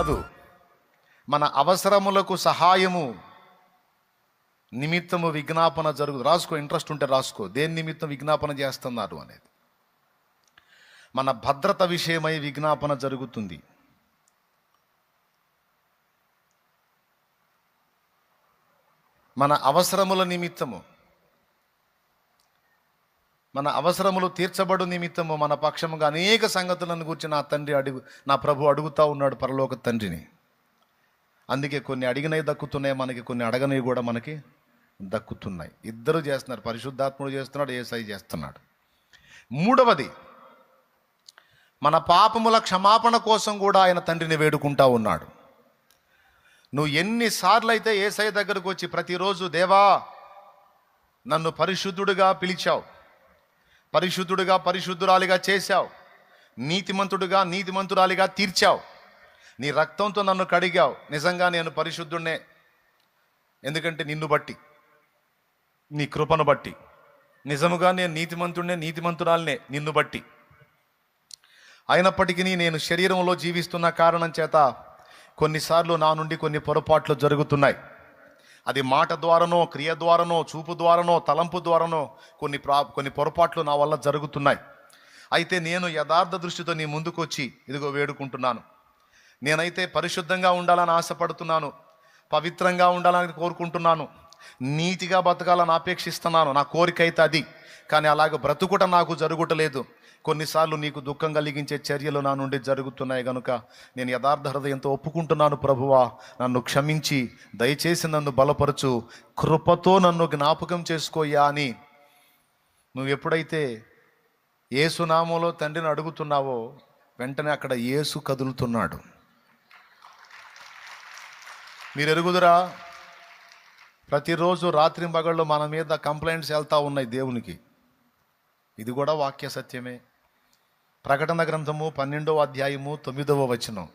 కాదు. మన అవసరములకు సహాయము నిమిత్తము విజ్ఞాపన జరుగు రాసుకో ఇంట్రెస్ట్ ఉంటే రాసుకో. దేని నిమిత్తం విజ్ఞాపన చేస్తున్నారు అనేది. మన భద్రత విషయమై విజ్ఞాపన జరుగుతుంది. మన అవసరముల నిమిత్తము మన అవసరములు తీర్చబడు నిమిత్తము మన పక్షముగా అనేక సంగతులను గురించి నా తండ్రి అడుగు నా ప్రభు అడుగుతా ఉన్నాడు పరలోక తండ్రిని. అందుకే కొన్ని అడిగినవి దక్కుతున్నాయి మనకి కొన్ని అడగనివి కూడా మనకి దక్కుతున్నాయి. ఇద్దరు చేస్తున్నారు పరిశుద్ధాత్ముడు చేస్తున్నాడు ఏసై చేస్తున్నాడు. మూడవది మన పాపముల క్షమాపణ కోసం కూడా ఆయన తండ్రిని వేడుకుంటా ఉన్నాడు. నువ్వు ఎన్నిసార్లు అయితే ఏసై దగ్గరకు వచ్చి ప్రతిరోజు దేవా నన్ను పరిశుద్ధుడుగా పిలిచావు పరిశుద్ధుడిగా పరిశుద్ధురాలిగా చేశావు. నీతిమంతుడుగా నీతిమంతురాలిగా తీర్చావు. నీ రక్తంతో నన్ను కడిగావు. నిజంగా నేను పరిశుద్ధుడినే ఎందుకంటే నిన్ను బట్టి. నీ కృపను బట్టి. నిజముగా నేను నీతిమంతుడినే నీతిమంతురాలనే. నిన్ను బట్టి. అయినప్పటికీ నేను శరీరంలో జీవిస్తున్న కారణం చేత కొన్నిసార్లు నా నుండి కొన్ని పొరపాట్లు జరుగుతున్నాయి. అది మాట ద్వారానో క్రియ ద్వారానో చూపు ద్వారానో తలంపు ద్వారానో కొన్ని ప్రా కొన్ని పొరపాట్లు నా వల్ల జరుగుతున్నాయి. అయితే నేను యథార్థ దృష్టితో నీ ముందుకు వచ్చి ఇదిగో వేడుకుంటున్నాను. నేనైతే పరిశుద్ధంగా ఉండాలని ఆశపడుతున్నాను. పవిత్రంగా ఉండాలని కోరుకుంటున్నాను. నీతిగా బతకాలని ఆపేక్షిస్తున్నాను నా కోరిక అయితే అది. కానీ అలాగ బ్రతుకుట నాకు జరుగుటలేదు. కొన్నిసార్లు నీకు దుఃఖం కలిగించే చర్యలు నా నుండి జరుగుతున్నాయి కనుక నేను యథార్థ హృదయంతో ఒప్పుకుంటున్నాను ప్రభువా. నన్ను క్షమించి దయచేసి నన్ను బలపరచు. కృపతో నన్ను జ్ఞాపకం చేసుకోయ్యా అని నువ్వు ఎప్పుడైతే ఏసునామంలో తండ్రిని అడుగుతున్నావో వెంటనే అక్కడ యేసు కదులుతున్నాడు. మీరు ఎరుగుదురా ప్రతిరోజు రాత్రి మగళ్ళు మన మీద కంప్లైంట్స్ వెళ్తూ ఉన్నాయి దేవునికి. ఇది కూడా వాక్య సత్యమే. ప్రకటన గ్రంథము పన్నెండవ అధ్యాయము తొమ్మిదవ వచనం.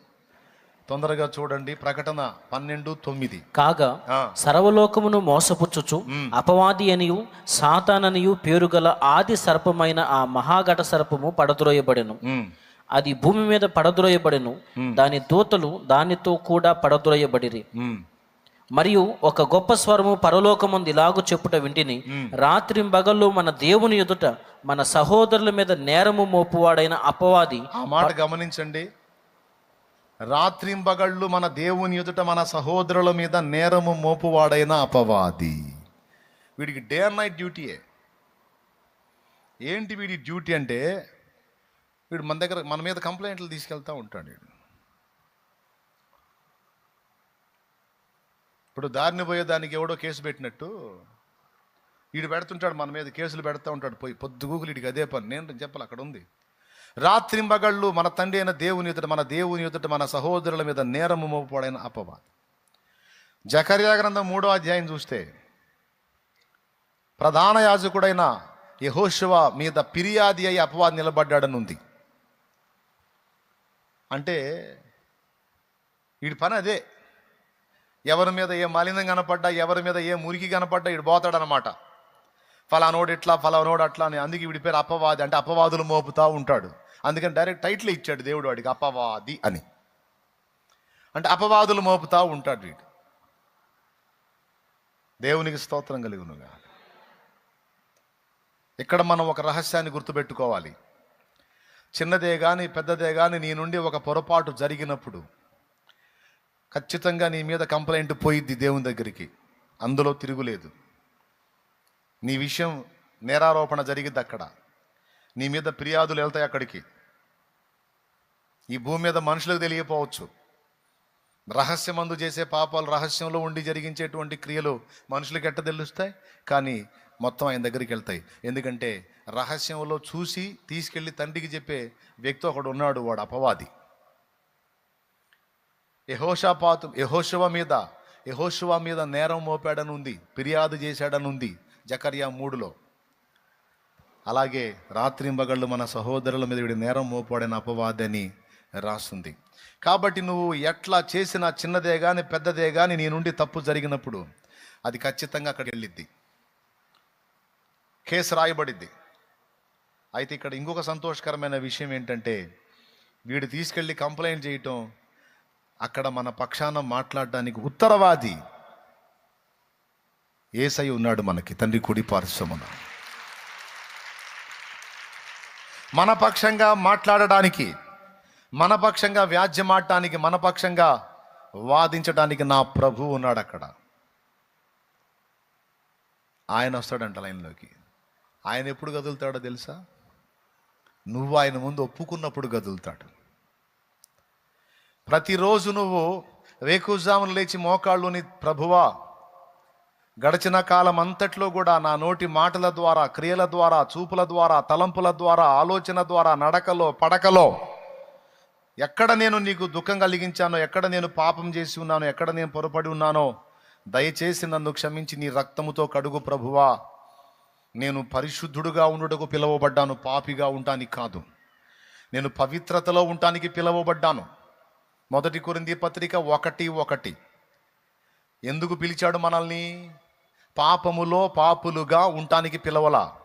తొందరగా చూడండి ప్రకటన పన్నెండు తొమ్మిది. కాగా సర్వలోకమును మోసపుచ్చుచు అపవాది అనియు సాతాననియు పేరుగల ఆది సర్పమైన ఆ మహాఘట సర్పము పడద్రోయబడెను. అది భూమి మీద పడద్రోయబడెను. దాని దూతలు దానితో కూడా పడద్రోయబడిరి. మరియు ఒక గొప్ప స్వరము పరలోకముంది ఇలాగు చెప్పుట వింటిని రాత్రి బగల్లో మన దేవుని ఎదుట మన సహోదరుల మీద నేరము మోపువాడైన అపవాది ఆ మాట గమనించండి. రాత్రింబగళ్ళు మన దేవుని ఎదుట మన సహోదరుల మీద నేరము మోపువాడైన అపవాది. వీడికి డే అండ్ నైట్ డ్యూటీయే. ఏంటి వీడి డ్యూటీ అంటే వీడు మన దగ్గర మన మీద కంప్లైంట్లు తీసుకెళ్తా ఉంటాడు వీడు. ఇప్పుడు దారిని పోయేదానికి ఎవడో కేసు పెట్టినట్టు వీడు పెడుతుంటాడు మన మీద కేసులు పెడతా ఉంటాడు. పోయి పొద్దుగూకులు వీడికి అదే పని. నేను చెప్పాలి అక్కడ ఉంది. రాత్రి మగళ్ళు మన తండ్రి అయిన దేవుని ఎదుట మన దేవుని ఎదుట మన సహోదరుల మీద నేరము మోపడైన అపవాది. జకర్యా గ్రంథం మూడో అధ్యాయం చూస్తే ప్రధాన యాజకుడైన యహోశివ మీద ఫిర్యాది అయి అపవాది నిలబడ్డాడని ఉంది అంటే వీడి పని అదే. ఎవరి మీద ఏ మలినం కనపడ్డా ఎవరి మీద ఏ మురికి కనపడ్డా వీడు పోతాడనమాట. ఫలానోడు ఇట్లా ఫలానోడు అట్లా అని అందుకే వీడి పేరు అపవాది అంటే అపవాదులు మోపుతా ఉంటాడు. అందుకని డైరెక్ట్ టైటిల్ ఇచ్చాడు దేవుడు వాడికి అపవాది అని. అంటే అపవాదులు మోపుతా ఉంటాడు వీడు. దేవునికి స్తోత్రం కలుగునుగా. ఇక్కడ మనం ఒక రహస్యాన్ని గుర్తుపెట్టుకోవాలి. చిన్నదే కానీ పెద్దదే కానీ నీ నుండి ఒక పొరపాటు జరిగినప్పుడు ఖచ్చితంగా నీ మీద కంప్లైంట్ పోయిద్ది దేవుని దగ్గరికి. అందులో తిరుగులేదు. నీ విషయం నేరారోపణ జరిగిద్ది అక్కడ. నీ మీద ఫిర్యాదులు వెళ్తాయి అక్కడికి. ఈ భూమి మీద మనుషులకు తెలియపోవచ్చు. రహస్యమందు చేసే పాపాలు రహస్యంలో ఉండి జరిగించేటువంటి క్రియలు మనుషులకు ఎట్ట తెలుస్తాయి? కానీ మొత్తం ఆయన దగ్గరికి వెళ్తాయి. ఎందుకంటే రహస్యంలో చూసి తీసుకెళ్ళి తండ్రికి చెప్పే వ్యక్తి ఒకడు ఉన్నాడు వాడు అపవాది. యహోషాపాతు యహోశివ మీద యహోశివ మీద నేరం మోపాడని ఉంది ఫిర్యాదు చేశాడని ఉంది జకర్యా మూడులో. అలాగే రాత్రింబగళ్ళు మన సహోదరుల మీద వీడి నేరం మోపాడని అపవాదని రాస్తుంది. కాబట్టి నువ్వు ఎట్లా చేసిన చిన్నదే కానీ పెద్దదే కానీ నీ నుండి తప్పు జరిగినప్పుడు అది ఖచ్చితంగా అక్కడికి వెళ్ళిద్ది. కేసు రాయబడిద్ది. అయితే ఇక్కడ ఇంకొక సంతోషకరమైన విషయం ఏంటంటే వీడు తీసుకెళ్ళి కంప్లైంట్ చేయటం అక్కడ మన పక్షాన మాట్లాడడానికి ఉత్తరవాది ఏసై ఉన్నాడు మనకి తండ్రి కుడి పారిశ్రమన. మన పక్షంగా మాట్లాడడానికి మన పక్షంగా వ్యాజ్యమాడటానికి మన పక్షంగా వాదించడానికి నా ప్రభు ఉన్నాడు అక్కడ. ఆయన వస్తాడంట లైన్లోకి. ఆయన ఎప్పుడు కదులుతాడో తెలుసా? నువ్వు ఆయన ముందు ఒప్పుకున్నప్పుడు కదులుతాడు. ప్రతిరోజు నువ్వు వేకుజామును లేచి మోకాళ్ళుని ప్రభువా గడిచిన కాలం అంతట్లో కూడా నా నోటి మాటల ద్వారా క్రియల ద్వారా చూపుల ద్వారా తలంపుల ద్వారా ఆలోచన ద్వారా నడకలో పడకలో ఎక్కడ నేను నీకు దుఃఖం కలిగించానో ఎక్కడ నేను పాపం చేసి ఉన్నానో ఎక్కడ నేను పొరపడి ఉన్నానో దయచేసి నన్ను క్షమించి నీ రక్తముతో కడుగు ప్రభువా. నేను పరిశుద్ధుడుగా ఉండుటకు పిలువబడ్డాను పాపిగా ఉండటానికి కాదు. నేను పవిత్రతలో ఉండటానికి పిలువబడ్డాను. మొదటి కొరింది పత్రిక ఒకటి ఒకటి. ఎందుకు పిలిచాడు మనల్ని? పాపములో పాపులుగా ఉండటానికి పిలవలా?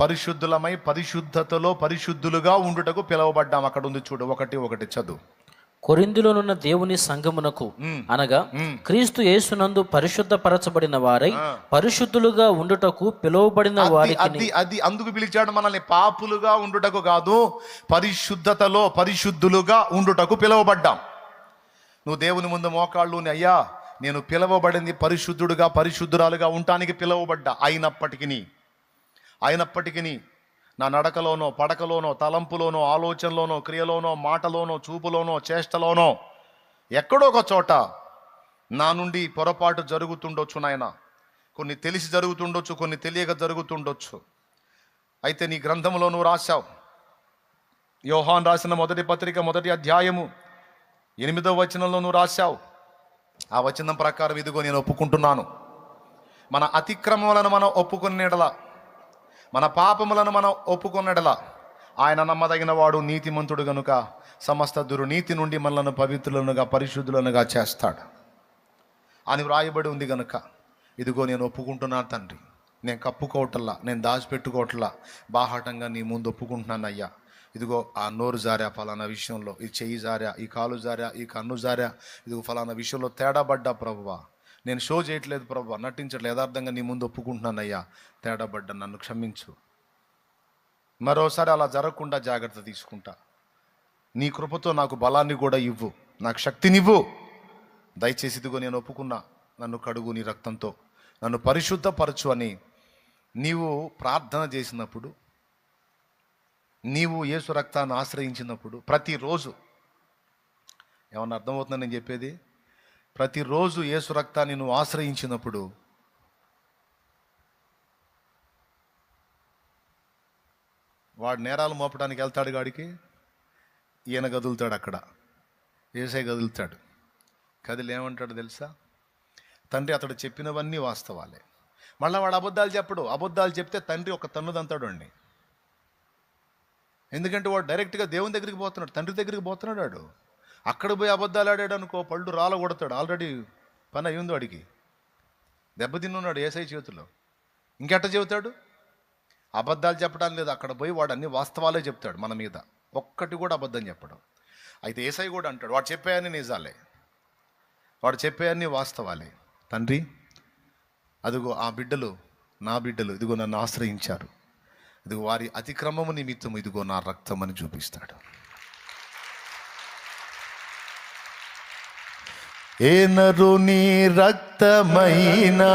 పరిశుద్ధులమై పరిశుద్ధతలో పరిశుద్ధులుగా ఉండుటకు పిలవబడ్డాం. అక్కడ ఉంది చూడు ఒకటి ఒకటి చదువు. కొరిందులోనున్న దేవుని సంఘమునకు మ్. అనగా. క్రీస్తు యేసునందు పరిశుద్ధపరచబడిన వారై. పరిశుద్ధులుగా ఉండుటకు పిలువబడిన వారికి అది అది అందుకు పిలిచాడు మనల్ని పాపులుగా ఉండుటకు కాదు పరిశుద్ధతలో పరిశుద్ధులుగా ఉండుటకు పిలువబడ్డాం నువ్వు దేవుని ముందు మోకాళ్ళు అయ్యా నేను పిలువబడింది పరిశుద్ధుడుగా పరిశుద్ధురాలుగా ఉండటానికి పిలువబడ్డా అయినప్పటికీ అయినప్పటికీ నా నడకలోనో పడకలోనో తలంపులోనో ఆలోచనలోనో క్రియలోనో మాటలోనో చూపులోనో చేష్టలోనో ఎక్కడో ఒక చోట నా నుండి పొరపాటు జరుగుతుండొచ్చు నాయన. కొన్ని తెలిసి జరుగుతుండొచ్చు కొన్ని తెలియక జరుగుతుండొచ్చు. అయితే నీ గ్రంథంలో నువ్వు రాశావు. యోహాన్ రాసిన మొదటి పత్రిక మొదటి అధ్యాయము ఎనిమిదో వచనంలో నువ్వు రాశావు. ఆ వచనం ప్రకారం ఇదిగో నేను ఒప్పుకుంటున్నాను. మన అతిక్రమములను మనం ఒప్పుకునేడల మన పాపములను మనం ఒప్పుకున్నడలా. ఆయన నమ్మదగిన వాడు నీతిమంతుడు గనుక సమస్త దుర్నీతి నుండి మనలను పవిత్రులనుగా పరిశుద్ధులనుగా చేస్తాడు. అని వ్రాయబడి ఉంది గనుక ఇదిగో నేను ఒప్పుకుంటున్నాను తండ్రి. నేను కప్పుకోవటల్లా నేను దాచిపెట్టుకోవట్లా బాహాటంగా నీ ముందు ఒప్పుకుంటున్నాను అయ్యా. ఇదిగో ఆ నోరు జారా ఫలానా విషయంలో ఈ చెయ్యి జారా ఈ కాలు జారా ఈ కన్ను జారా ఇదిగో ఫలానా విషయంలో తేడా పడ్డా ప్రభువా. నేను షో చేయట్లేదు ప్రభు నటించట్లేదు యథార్థంగా నీ ముందు ఒప్పుకుంటున్నాను అయ్యా. తేడా నన్ను క్షమించు. మరోసారి అలా జరగకుండా జాగ్రత్త తీసుకుంటా. నీ కృపతో నాకు బలాన్ని కూడా ఇవ్వు నాకు శక్తినివ్వు. దయచేసి ఇదిగో నేను ఒప్పుకున్నా నన్ను కడుగు నీ రక్తంతో. నన్ను పరిశుద్ధపరచు అని నీవు ప్రార్థన చేసినప్పుడు నీవు యేసు రక్తాన్ని ఆశ్రయించినప్పుడు ప్రతిరోజు ఏమన్నా అర్థమవుతుందని నేను చెప్పేది? ప్రతిరోజు యేసు రక్తాన్ని నువ్వు ఆశ్రయించినప్పుడు వాడు నేరాలు మోపడానికి వెళ్తాడు గాడికి ఈయన కదులుతాడు అక్కడ. ఏసై కదులుతాడు కదిలి ఏమంటాడు తెలుసా? తండ్రి అతడు చెప్పినవన్నీ వాస్తవాలే. మళ్ళీ వాడు అబద్ధాలు చెప్పడు. అబద్ధాలు చెప్తే తండ్రి ఒక తన్నుదంతాడు అండి ఎందుకంటే వాడు డైరెక్ట్గా దేవుని దగ్గరికి పోతున్నాడు. తండ్రి దగ్గరికి పోతున్నాడు వాడు. అక్కడ పోయి అబద్ధాలు ఆడాడు అనుకో పళ్ళు రాల కొడతాడు. ఆల్రెడీ పని అయ్యిందో వాడికి. దెబ్బతిన్నున్నాడు ఏసై చేతిలో ఇంకెట్ట చెబుతాడు? అబద్ధాలు చెప్పడం లేదు. అక్కడ పోయి వాడు అన్ని వాస్తవాలే చెప్తాడు మన మీద. ఒక్కటి కూడా అబద్ధం చెప్పడం. అయితే ఏసై కూడా అంటాడు వాడు చెప్పాయని నిజాలే. వాడు చెప్పేయన్ని వాస్తవాలే. తండ్రి అదిగో ఆ బిడ్డలు నా బిడ్డలు ఇదిగో నన్ను ఆశ్రయించారు. ఇదిగో వారి అతిక్రమము నిమిత్తం ఇదిగో నా రక్తం అని చూపిస్తాడు. ఏనరు నీ రక్తమైనా?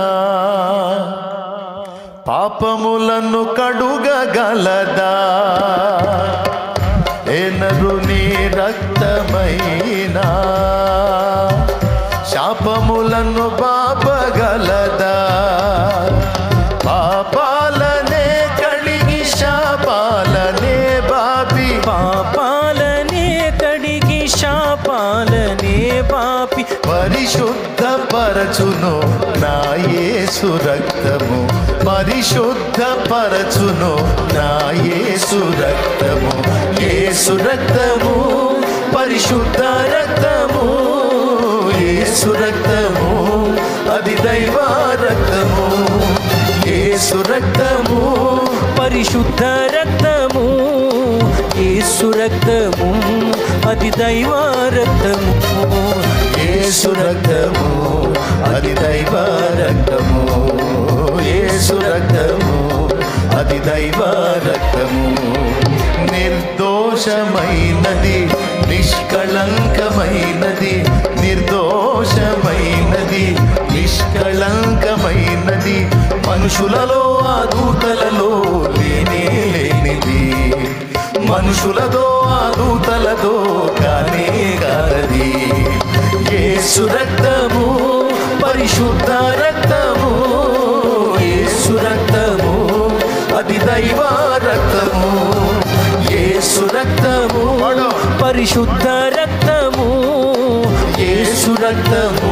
పాపములను కడుగగలదా? ఏనరు నీ రక్తమైనా? శాపములను బాపగలదా? పరచును నా యేసు రక్తము. పరిశుద్ధ పరచును నా యేసు రక్తము. యేసు రక్తము పరిశుద్ధ రక్తము. యేసు రక్తము అది దైవ రక్తము. యేసు రక్తము పరిశుద్ధ రక్తము. యేసు రక్తము అది దైవ రక్తము యేసు రక్తము అది దైవ రక్తము యేసు రక్తము అది దైవ రక్తము నిర్దోషమైనది నిష్కళంకమైనది నిర్దోషమైనది నిష్కళంకమైనది. మనుషులలో ఆ దూతలలో మనుషులతో ఆ దూతలతో కానే కారది యేసు రక్తము పరిశుద్ధ రక్తము యేసు రక్తము అది దైవ రక్తము. యేసు రక్తము పరిశుద్ధ రక్తము యేసు రక్తము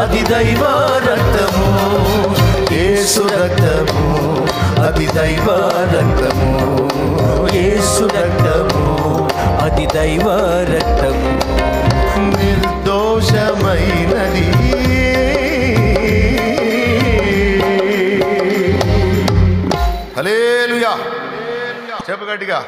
అది దైవ రక్తము. యేసు రక్తము అది దైవ రక్తము. యేసు రక్తము అతి దైవ రక్తము. నిర్దోషమైనది. చెప్పగట్టిగా